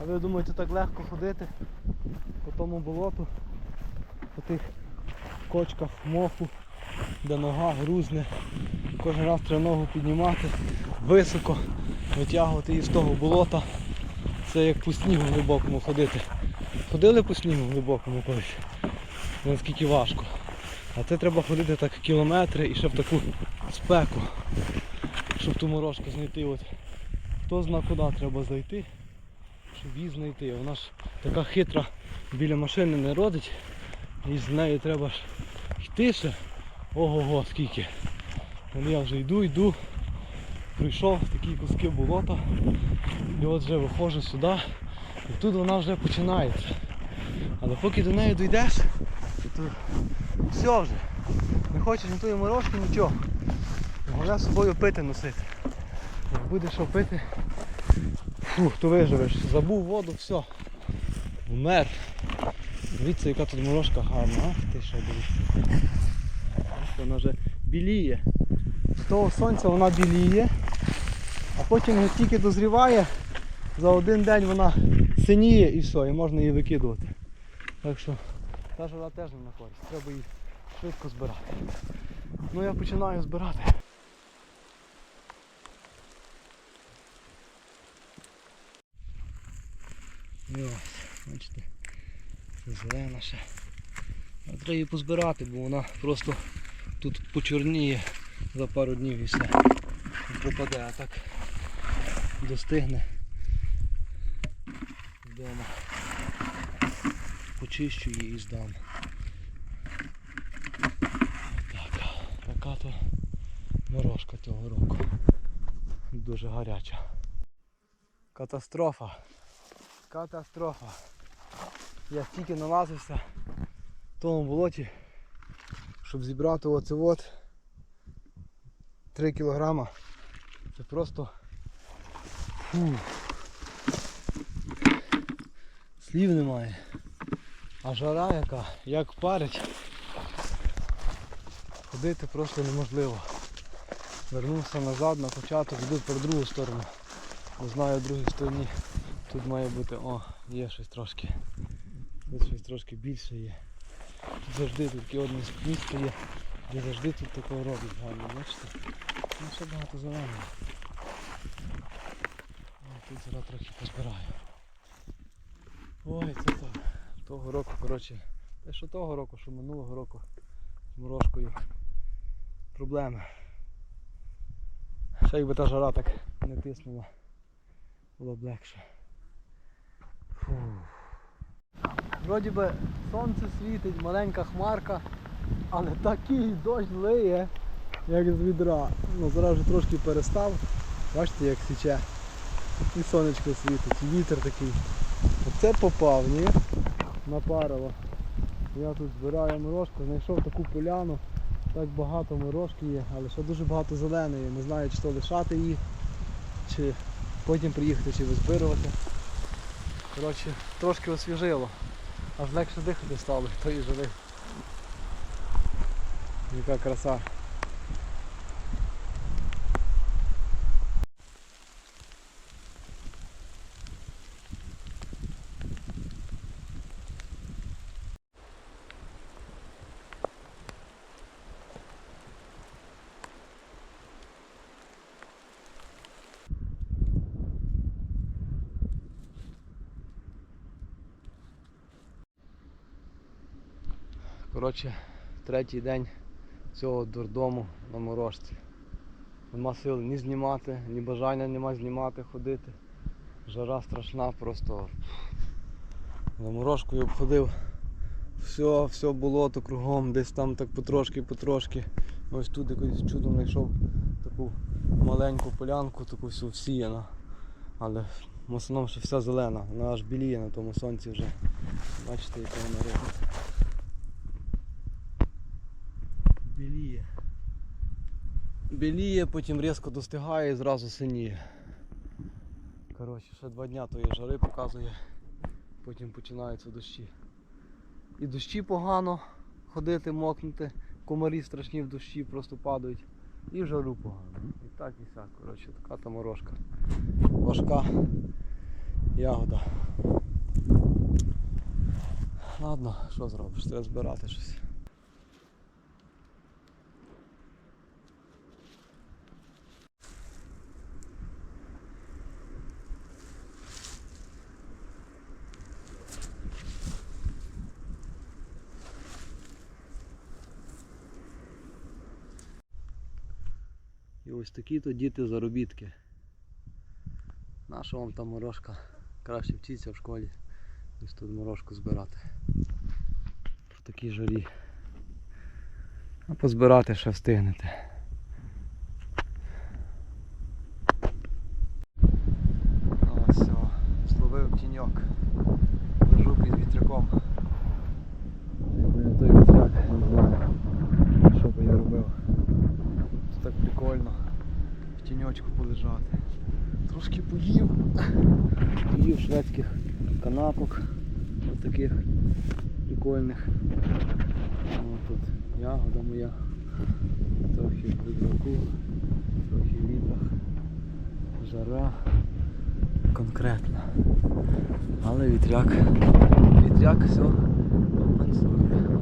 А ви думаєте так легко ходити по тому болоту, по тих кочках моху, де нога грузне. Кожен раз треба ногу піднімати високо, витягувати її з того болота. Це як по снігу глибокому ходити. Ходили по снігу глибокому колись. Наскільки важко. А це треба ходити так кілометри і ще в таку спеку, щоб ту морожку знайти. От. Хто зна куди треба зайти, щоб її знайти. Вона ж така хитра біля машини не родить. І з нею треба ж йти ще. Ого-го, скільки. От я вже йду, йду. Прийшов в такі куски болота. І от вже виходжу сюди. І тут вона вже починається. Але поки до неї дійдеш, то все вже. Не хочеш ні тої морожки, нічого. Головне з собою пити носити. Як будеш що пити, фух, то виживеш. Забув воду, все. Вмер. Дивіться, яка тут морожка гарна, а? Ти що дивіться. Вона вже біліє. З того сонця вона біліє, а потім як тільки дозріває, за один день вона синіє і все, і можна її викидувати. Так що та жара теж не на користь. Треба її швидко збирати. Ну я починаю збирати. Ось, бачите, це зелена ще. А Треба її позбирати, бо вона просто тут почорніє за пару днів і все. І Пропаде, а так достигне вдома. Почищу її і здам. Так, така то морожка цього року. Дуже гаряча. Катастрофа. Катастрофа. Я стільки налазився в тому болоті, щоб зібрати оце от 3 кілограма. Це просто фу. Слів немає. А жара яка, як парить. Ходити просто неможливо. Вернувся назад на початок, йду про другу сторону. Не знаю другій стороні. Тут має бути, о, є щось трошки. Тут щось трошки більше є. Тут завжди таке одне місце є, де завжди тут такого роблять гарно, бачите? Ну ще багато зеленого. О, Тут зараз трохи позбираю. Ой, це так. Того року, коротше, те що того року, що минулого року з морожкою проблеми. Ще якби та жара так не тиснула, було б легше. Вроді би сонце світить, маленька хмарка, але такий дощ лиє, як з відра. Ну зараз вже трошки перестав. Бачите як січе. І сонечко світить, і вітер такий. Оце попав, ні? Напарило. Я тут збираю морожку, знайшов таку поляну. Так багато морожки є, але ще дуже багато зеленої. Не знаю, чи то лишати її, чи потім приїхати, чи визбирувати. Коротше, трошки освіжило. Аж легше дихати стало, хто і жили. Яка краса. Коротше, третій день цього дурдому на морожці. Нема сил ні знімати, ні бажання нема знімати, ходити. Жара страшна, просто на морожку я обходив все, все болото кругом, десь там так потрошки-потрошки. Ось тут якось чудом знайшов таку маленьку полянку, таку всю всіяну. Але в основному ще вся зелена, вона аж біліє на тому сонці вже. Бачите, яка вона робить. біліє, потім різко достигає і зразу синіє. Коротше, ще два дня тої жари показує, потім починаються дощі. І дощі погано ходити, мокнути, комарі страшні в дощі просто падають. І в жару погано. І так, і сяк. Коротше, така там морожка. Важка ягода. Ладно, що зробиш? Треба збирати щось. І ось такі то діти заробітки. Наша вам там морожка краще вчиться в школі, ніж тут морожку збирати. Про такі жарі. А позбирати ще встигнете. Ось, словив тіньок. Лежу під вітряком. Якби не той вітряк, не знаю, що би я робив. Тут так прикольно. В тіньочку полежати. Поїв. Поїв шведських канапок. Ось таких прикольних. О, тут ягода моя. Трохи в вітряку, трохи в відрах. Жара конкретна. Але вітряк. Вітряк все компенсує.